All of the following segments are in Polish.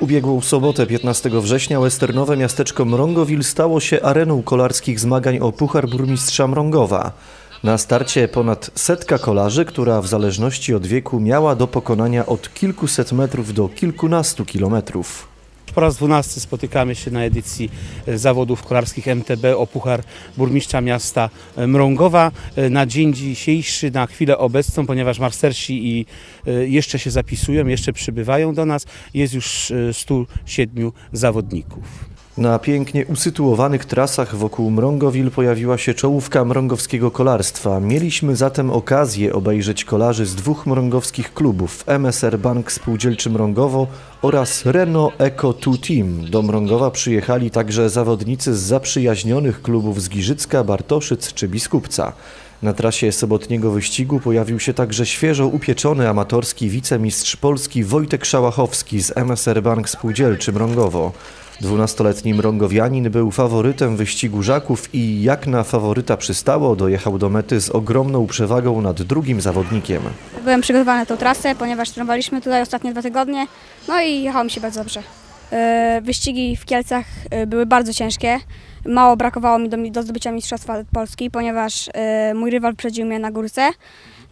ubiegłą sobotę 15 września westernowe miasteczko Mrągowil stało się areną kolarskich zmagań o Puchar Burmistrza Mrągowa. Na starcie ponad setka kolarzy, która w zależności od wieku miała do pokonania od kilkuset metrów do kilkunastu kilometrów. Po raz dwunasty spotykamy się na edycji e, zawodów kolarskich MTB o Puchar Burmistrza Miasta e, Mrągowa. E, Na dzień dzisiejszy, na chwilę obecną, ponieważ marsersi i jeszcze się zapisują, jeszcze przybywają do nas, jest już e, 107 zawodników. Na pięknie usytuowanych trasach wokół Mrągowil pojawiła się czołówka mrągowskiego kolarstwa. Mieliśmy zatem okazję obejrzeć kolarzy z dwóch mrągowskich klubów MSR Bank Spółdzielczy Mrągowo oraz Renault Eco 2 Team. Do Mrągowa przyjechali także zawodnicy z zaprzyjaźnionych klubów z Giżycka, Bartoszyc czy Biskupca. Na trasie sobotniego wyścigu pojawił się także świeżo upieczony amatorski wicemistrz Polski Wojtek Szałachowski z MSR Bank Spółdzielczy Mrągowo. Dwunastoletni mrągowianin był faworytem wyścigu żaków i jak na faworyta przystało, dojechał do mety z ogromną przewagą nad drugim zawodnikiem. Byłem przygotowany na tą trasę, ponieważ trenowaliśmy tutaj ostatnie dwa tygodnie, no i jechało mi się bardzo dobrze. E, Wyścigi w Kielcach e, były bardzo ciężkie. Mało brakowało mi do, do zdobycia Mistrzostwa Polski, ponieważ e, mój rywal wyprzedził mnie na górce.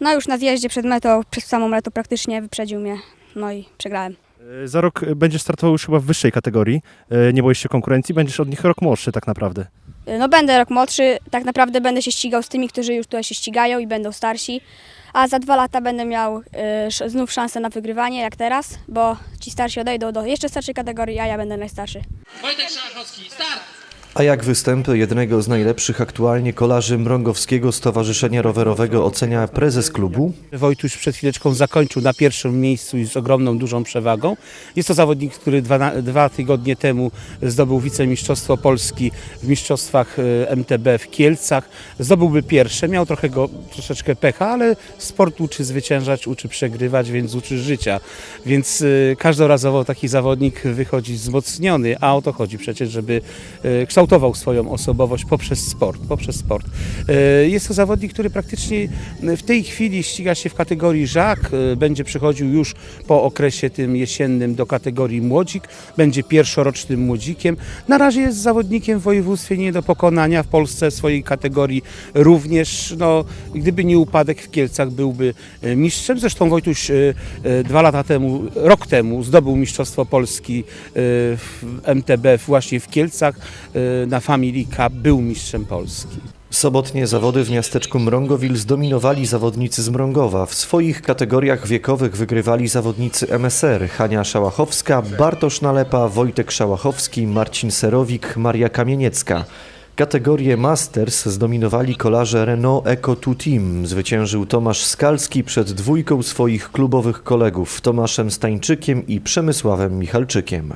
No już na zjeździe przed metą, przed samą metą praktycznie wyprzedził mnie, no i przegrałem. E, Za rok będziesz startował już chyba w wyższej kategorii. E, Nie boisz się konkurencji, będziesz od nich rok młodszy tak naprawdę. E, No będę rok młodszy, tak naprawdę będę się ścigał z tymi, którzy już tutaj się ścigają i będą starsi. A za dwa lata będę miał sz- znów szansę na wygrywanie, jak teraz, bo ci starsi odejdą do jeszcze starszej kategorii, a ja będę najstarszy. Wojtek Szachowski, start! A jak występy jednego z najlepszych aktualnie kolarzy Mrągowskiego Stowarzyszenia Rowerowego ocenia prezes klubu? Wojtuś przed chwileczką zakończył na pierwszym miejscu i z ogromną, dużą przewagą. Jest to zawodnik, który dwa, dwa tygodnie temu zdobył wicemistrzostwo Polski w mistrzostwach e, MTB w Kielcach. Zdobyłby pierwsze, miał trochę go, troszeczkę pecha, ale sport uczy zwyciężać, uczy przegrywać, więc uczy życia. Więc e, każdorazowo taki zawodnik wychodzi wzmocniony, a o to chodzi przecież, żeby e, kształtował swoją osobowość poprzez sport. Poprzez sport. E, Jest to zawodnik, który praktycznie w tej chwili ściga się w kategorii żak, e, będzie przychodził już po okresie tym jesiennym do kategorii młodzik, będzie pierwszorocznym młodzikiem. Na razie jest zawodnikiem w województwie nie do pokonania, w Polsce swojej kategorii również. No, gdyby nie upadek w Kielcach byłby e, mistrzem. Zresztą Wojtuś e, e, dwa lata temu, rok temu zdobył Mistrzostwo Polski e, w MTB właśnie w Kielcach e, na Family Cup, był mistrzem Polski. Sobotnie zawody w miasteczku Mrągowil zdominowali zawodnicy z Mrągowa. W swoich kategoriach wiekowych wygrywali zawodnicy MSR Hania Szałachowska, Bartosz Nalepa, Wojtek Szałachowski, Marcin Serowik, Maria Kamieniecka. Kategorię Masters zdominowali kolarze Renault Eco 2 Team. Zwyciężył Tomasz Skalski przed dwójką swoich klubowych kolegów Tomaszem Stańczykiem i Przemysławem Michalczykiem.